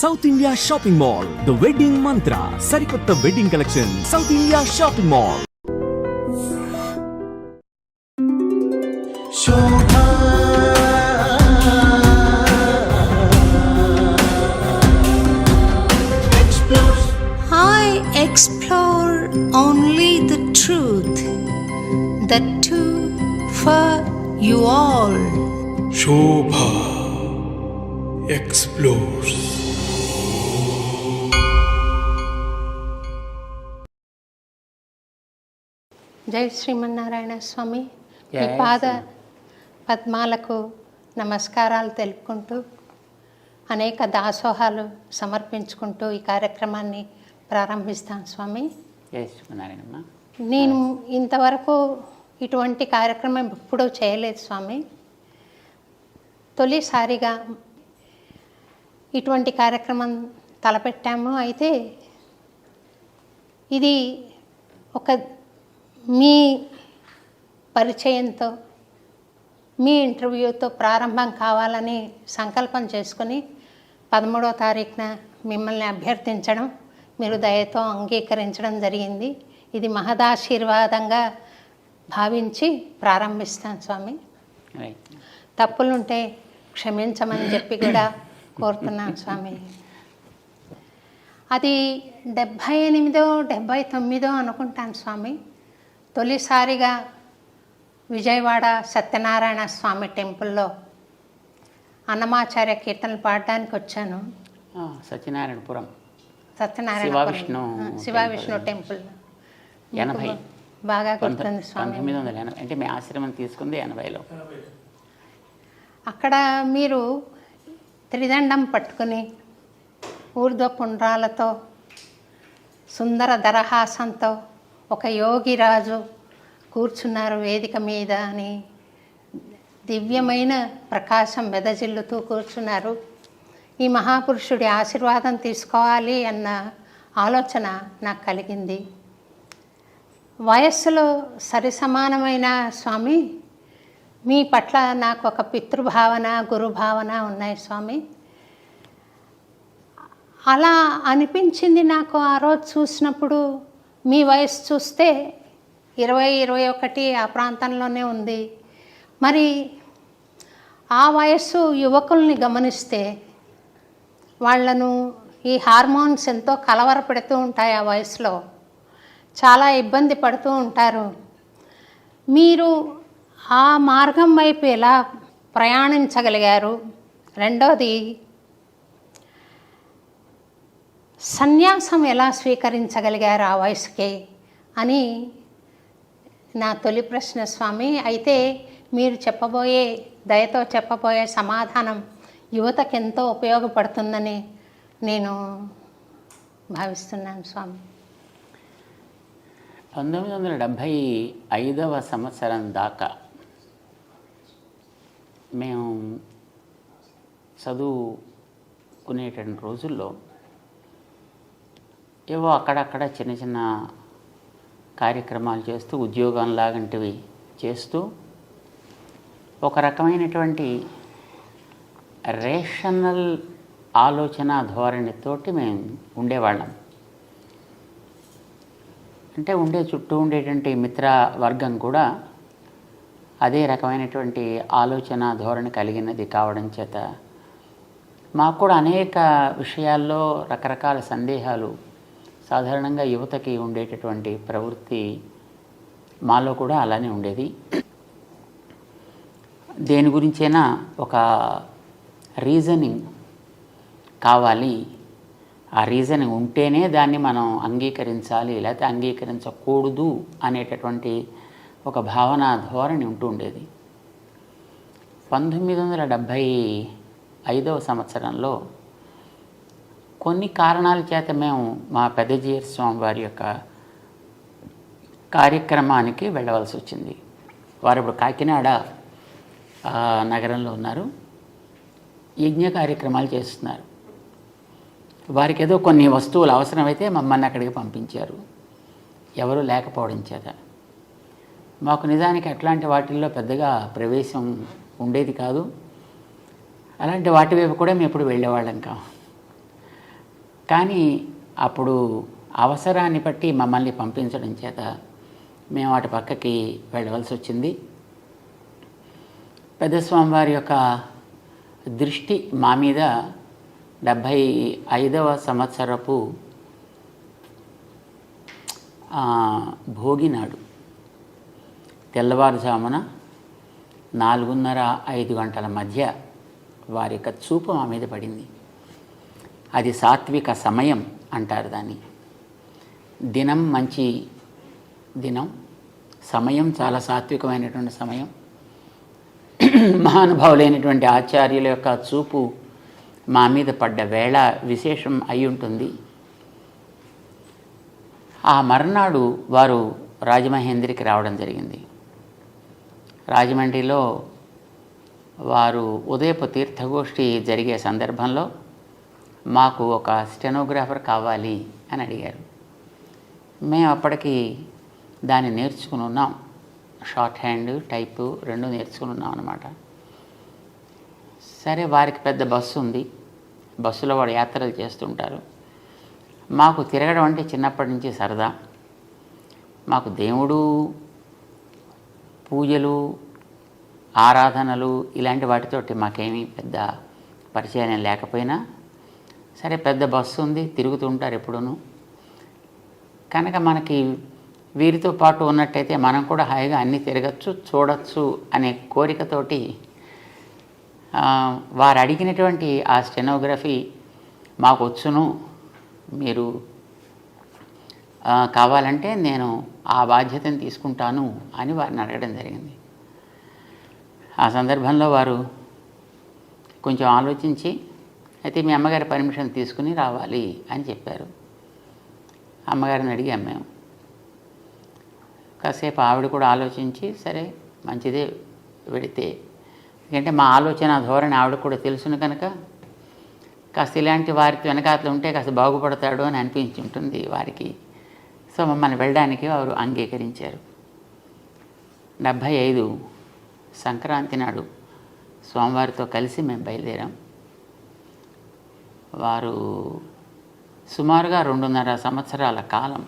South India shopping mall the wedding Mantra ಸರಿಕೊತ್ತ wedding collection South India shopping mall hi explore only the truth that to for you all Shobha explores. జై శ్రీమన్నారాయణ స్వామి. మీ పాద పద్మాలకు నమస్కారాలు తెలుపుకుంటూ అనేక దాసోహాలు సమర్పించుకుంటూ ఈ కార్యక్రమాన్ని ప్రారంభిస్తాను స్వామి. జై శ్రీమన్నారాయణమ్మ. నేను ఇంతవరకు ఇటువంటి కార్యక్రమం ఎప్పుడూ చేయలేదు స్వామి. తొలిసారిగా ఇటువంటి కార్యక్రమం తలపెట్టాము. అయితే ఇది ఒక మీ పరిచయంతో మీ ఇంటర్వ్యూతో ప్రారంభం కావాలని సంకల్పం చేసుకుని పదమూడవ తారీఖున మిమ్మల్ని అభ్యర్థించడం మీరు దయతో అంగీకరించడం జరిగింది. ఇది మహదాశీర్వాదంగా భావించి ప్రారంభిస్తాను స్వామి. తప్పులుంటే క్షమించమని చెప్పి కూడా కోరుతున్నాను స్వామి. అది డెబ్భై ఎనిమిదో డెబ్భై తొమ్మిదో అనుకుంటాను స్వామి. తొలిసారిగా విజయవాడ సత్యనారాయణ స్వామి టెంపుల్లో అన్నమాచార్య కీర్తనలు పాడడానికి వచ్చాను. సత్యనారాయణపురం. సత్యనారాయణ శివ విష్ణు శివ విష్ణు టెంపుల్. ఎనభై. బాగా గుర్తుంది స్వామి. పంతొమ్మిది వందల ఎనభై. అంటే మీ ఆశ్రమం తీసుకుంది ఎనభైలో. అక్కడ మీరు త్రిదండం పట్టుకుని ఊర్ధ్వ పుండ్రాలతో సుందర దరహాసంతో ఒక యోగిరాజు కూర్చున్నారు వేదిక మీద అని దివ్యమైన ప్రకాశం వెదజిల్లుతూ కూర్చున్నారు. ఈ మహాపురుషుడి ఆశీర్వాదం తీసుకోవాలి అన్న ఆలోచన నాకు కలిగింది. వయస్సులో సరిసమానమైన స్వామి మీ పట్ల నాకు ఒక పితృభావన గురుభావన ఉన్నాయి స్వామి. అలా అనిపించింది నాకు ఆ రోజు చూసినప్పుడు మీ వయసు చూస్తే ఇరవై ఇరవై ఒకటి ఆ ప్రాంతంలోనే ఉంది. మరి ఆ వయస్సు యువకుల్ని గమనిస్తే వాళ్ళను ఈ హార్మోన్స్ ఎంతో కలవరపెడుతూ ఉంటాయి ఆ వయసులో. చాలా ఇబ్బంది పడుతూ ఉంటారు. మీరు ఆ మార్గం వైపు ఎలా ప్రయాణించగలిగారు? రెండోది సన్యాసం ఎలా స్వీకరించగలిగారు ఆ వయసుకి? అని నా తొలి ప్రశ్న స్వామి. అయితే మీరు చెప్పబోయే దయతో చెప్పబోయే సమాధానం యువతకు ఎంతో ఉపయోగపడుతుందని నేను భావిస్తున్నాను స్వామి. పంతొమ్మిది వందల డెబ్భై ఐదవ సంవత్సరం దాకా మేము చదువుకునేటువంటి రోజుల్లో ఏవో అక్కడక్కడ చిన్న చిన్న కార్యక్రమాలు చేస్తూ ఉద్యోగం లాగంటివి చేస్తూ ఒక రకమైనటువంటి రేషనల్ ఆలోచన ధోరణితోటి మేము ఉండేవాళ్ళం. అంటే ఉండే చుట్టూ ఉండేటువంటి మిత్ర వర్గం కూడా అదే రకమైనటువంటి ఆలోచన ధోరణి కలిగినది కావడం చేత మాకు కూడా అనేక విషయాల్లో రకరకాల సందేహాలు సాధారణంగా యువతకి ఉండేటటువంటి ప్రవృత్తి మాలో కూడా అలానే ఉండేది. దేని గురించైనా ఒక రీజనింగ్ కావాలి. ఆ రీజనింగ్ ఉంటేనే దాన్ని మనం అంగీకరించాలి లేకపోతే అంగీకరించకూడదు అనేటటువంటి ఒక భావన ధోరణి ఉంటూ ఉండేది. పంతొమ్మిది వందల డెబ్భై ఐదవ సంవత్సరంలో కొన్ని కారణాల చేత మేము మా పెద్దజీయర్ స్వామి వారి యొక్క కార్యక్రమానికి వెళ్ళవలసి వచ్చింది. వారు ఇప్పుడు కాకినాడ నగరంలో ఉన్నారు. యజ్ఞ కార్యక్రమాలు చేస్తున్నారు. వారికి ఏదో కొన్ని వస్తువులు అవసరమైతే మమ్మల్ని అక్కడికి పంపించారు. ఎవరు లేకపోవడం చేత. మాకు నిజానికి అట్లాంటి వాటిల్లో పెద్దగా ప్రవేశం ఉండేది కాదు. అలాంటి వాటి వైపు కూడా మేము ఎప్పుడు వెళ్ళేవాళ్ళం కాము కానీ అప్పుడు అవసరాన్ని బట్టి మమ్మల్ని పంపించడం చేత మేము వాటి పక్కకి వెళ్ళవలసి వచ్చింది. పెద్ద స్వామివారి యొక్క దృష్టి మా మీద డెబ్భై ఐదవ సంవత్సరపు భోగినాడు తెల్లవారుజామున నాలుగున్నర ఐదు గంటల మధ్య వారి యొక్క చూపు మా మీద పడింది. అది సాత్విక సమయం అంటారు దాన్ని. దినం మంచి దినం సమయం చాలా సాత్వికమైనటువంటి సమయం. మహానుభావులైనటువంటి ఆచార్యుల యొక్క చూపు మా మీద పడ్డ వేళ విశేషం అయి ఉంటుంది. ఆ మర్నాడు వారు రాజమహేంద్రికి రావడం జరిగింది. రాజమండ్రిలో వారు ఉదయపు తీర్థగోష్ఠి జరిగే సందర్భంలో మాకు ఒక స్టెనోగ్రాఫర్ కావాలి అని అడిగారు. మేము అప్పటికి దాన్ని నేర్చుకుని ఉన్నాం. షార్ట్ హ్యాండ్ టైపు రెండు నేర్చుకుని ఉన్నాం అనమాట సరే వారికి పెద్ద బస్సు ఉంది. బస్సులో వాడు యాత్రలు చేస్తుంటారు. మాకు తిరగడం అంటే చిన్నప్పటి నుంచి సరదా. మాకు దేవుడు పూజలు ఆరాధనలు ఇలాంటి వాటితోటి మాకేమీ పెద్ద పరిచయం లేకపోయినా సరే పెద్ద బస్సు ఉంది తిరుగుతూ ఉంటారు ఎప్పుడూను. కనుక మనకి వీరితో పాటు ఉన్నట్టయితే మనం కూడా హాయిగా అన్నీ తిరగచ్చు చూడొచ్చు అనే కోరికతోటి వారు అడిగినటువంటి ఆ స్టెనోగ్రఫీ మాకు వచ్చును మీరు కావాలంటే నేను ఆ బాధ్యతను తీసుకుంటాను అని వారిని అడగడం జరిగింది. ఆ సందర్భంలో వారు కొంచెం ఆలోచించి అయితే మీ అమ్మగారి పర్మిషన్ తీసుకుని రావాలి అని చెప్పారు. అమ్మగారిని అడిగాం మేము. కాసేపు ఆవిడ కూడా ఆలోచించి సరే మంచిదే వెడితే ఎందుకంటే మా ఆలోచన ధోరణి ఆవిడ కూడా తెలుసును కనుక కాస్త ఇలాంటి వారికి వెనకాతలు ఉంటే కాస్త బాగుపడతాడు అని అనిపించి ఉంటుంది వారికి. సో మమ్మల్ని వెళ్ళడానికి వారు అంగీకరించారు. డెబ్భై ఐదు సంక్రాంతి నాడు స్వామివారితో కలిసి మేము బయలుదేరాం. వారు సుమారుగా రెండున్నర సంవత్సరాల కాలం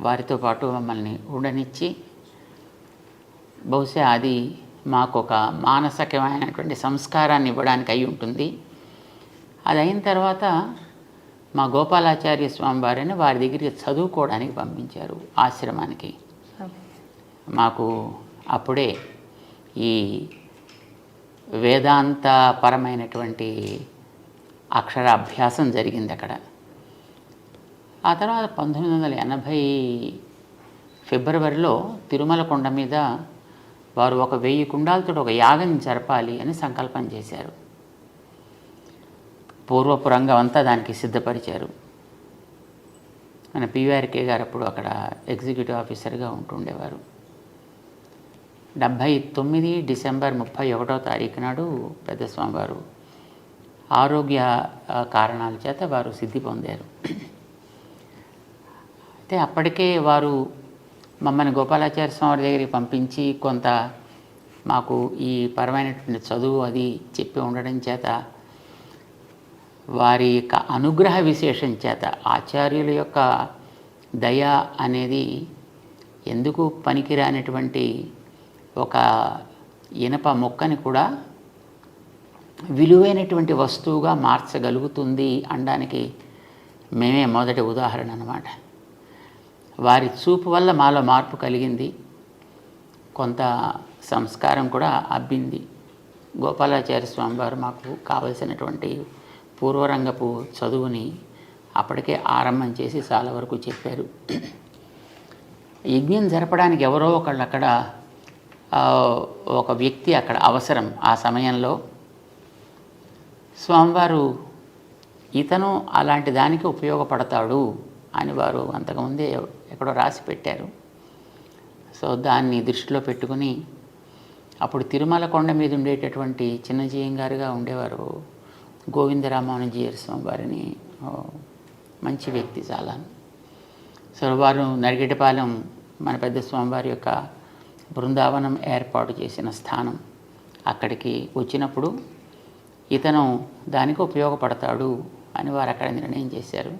వారితో పాటు మమ్మల్ని ఉండనిచ్చి బహుశా అది మాకు ఒక మానసికమైనటువంటి సంస్కారాన్ని ఇవ్వడానికి అయి ఉంటుంది. అది అయిన తర్వాత మా గోపాలాచార్య స్వామి వారిని వారి దగ్గరికి చదువుకోవడానికి పంపించారు ఆశ్రమానికి. మాకు అప్పుడే ఈ వేదాంతపరమైనటువంటి అక్షరాభ్యాసం జరిగింది అక్కడ. ఆ తర్వాత పంతొమ్మిది వందల ఎనభై ఫిబ్రవరిలో తిరుమల కొండ మీద వారు ఒక వెయ్యి కుండాలతో ఒక యాగం జరపాలి అని సంకల్పం చేశారు. పూర్వపు రంగం అంతా దానికి సిద్ధపరిచారు. మన పివిఆర్కే గారు అప్పుడు అక్కడ ఎగ్జిక్యూటివ్ ఆఫీసర్గా ఉంటుండేవారు డెబ్భై తొమ్మిది డిసెంబర్ ముప్పై ఒకటో తారీఖు నాడు పెద్ద స్వామివారు ఆరోగ్య కారణాల చేత వారు సిద్ధి పొందారు. అయితే అప్పటికే వారు మమ్మల్ని గోపాలాచార్య స్వామి దగ్గరికి పంపించి కొంత మాకు ఈ పరమైనటువంటి చదువు అది చెప్పి ఉండడం చేత వారి యొక్క అనుగ్రహ విశేషం చేత ఆచార్యుల యొక్క దయ అనేది ఎందుకు పనికిరానటువంటి ఒక ఇనప మొక్కని కూడా విలువైనటువంటి వస్తువుగా మార్చగలుగుతుంది అనడానికి మేమే మొదటి ఉదాహరణ అన్నమాట. వారి చూపు వల్ల మాలో మార్పు కలిగింది. కొంత సంస్కారం కూడా అబ్బింది. గోపాలాచార్య స్వామి వారు మాకు కావలసినటువంటి పూర్వరంగపు చదువుని అప్పటికే ఆరంభం చేసి చాలా వరకు చెప్పారు. యజ్ఞం జరపడానికి ఎవరో ఒకళ్ళు అక్కడ ఒక వ్యక్తి అక్కడ అవసరం ఆ సమయంలో. స్వామివారు ఇతను అలాంటి దానికి ఉపయోగపడతాడు అని వారు అంతకుముందే ఎక్కడో రాసి పెట్టారు. సో దాన్ని దృష్టిలో పెట్టుకుని అప్పుడు తిరుమల కొండ మీద ఉండేటటువంటి చిన్నజీయం గారుగా ఉండేవారు గోవిందరామానుజీయర్ స్వామి వారిని మంచి వ్యక్తి చాలా. సో వారు నరిగటిపాలెం మన పెద్ద స్వామివారి యొక్క బృందావనం ఏర్పాటు చేసిన స్థానం అక్కడికి వచ్చినప్పుడు ఇతను దానికి ఉపయోగపడతాడు అని వారు అక్కడ నిర్ణయం చేశారు.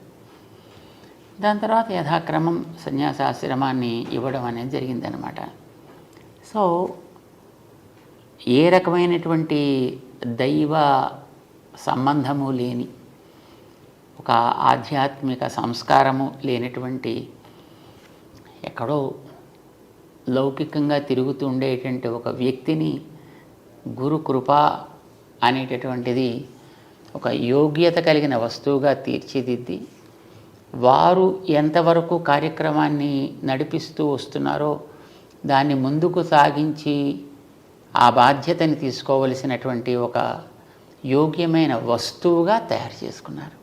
దాని తర్వాత యథాక్రమం సన్యాసాశ్రమాన్ని ఇవ్వడం అనేది జరిగిందనమాట సో ఏ రకమైనటువంటి దైవ సంబంధము లేని ఒక ఆధ్యాత్మిక సంస్కారము లేనటువంటి ఎక్కడో లౌకికంగా తిరుగుతూ ఉండేటువంటి ఒక వ్యక్తిని గురు కృపా అనేటటువంటిది ఒక యోగ్యత కలిగిన వస్తువుగా తీర్చిదిద్ది వారు ఎంతవరకు కార్యక్రమాన్ని నడిపిస్తూ వస్తున్నారో దాన్ని ముందుకు సాగించి ఆ బాధ్యతని తీసుకోవలసినటువంటి ఒక యోగ్యమైన వస్తువుగా తయారు చేసుకున్నారు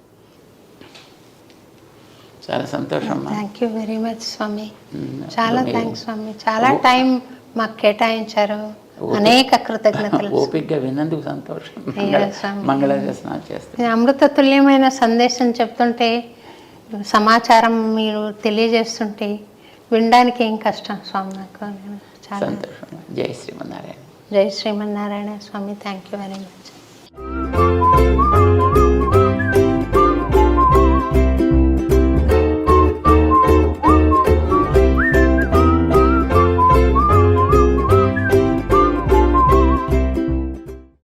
చాలా సంతోషం. థ్యాంక్ యూ వెరీ మచ్ స్వామి. చాలా థ్యాంక్స్ స్వామి చాలా టైం మాకు కేటాయించారు. అనేక కృతజ్ఞతలు. ఓపికగా విన్నందుకు సంతోషం. మంగళాశాసనాలు చేస్తే. అమృత తుల్యమైన సందేశం చెప్తుంటే సమాచారం మీరు తెలియజేస్తుంటే వినడానికి ఏం కష్టం స్వామి నాకు? నేను చాలా సంతోషం. జై శ్రీమన్నారాయణ. జై శ్రీమన్నారాయణ స్వామి థ్యాంక్ యూ వెరీ మచ్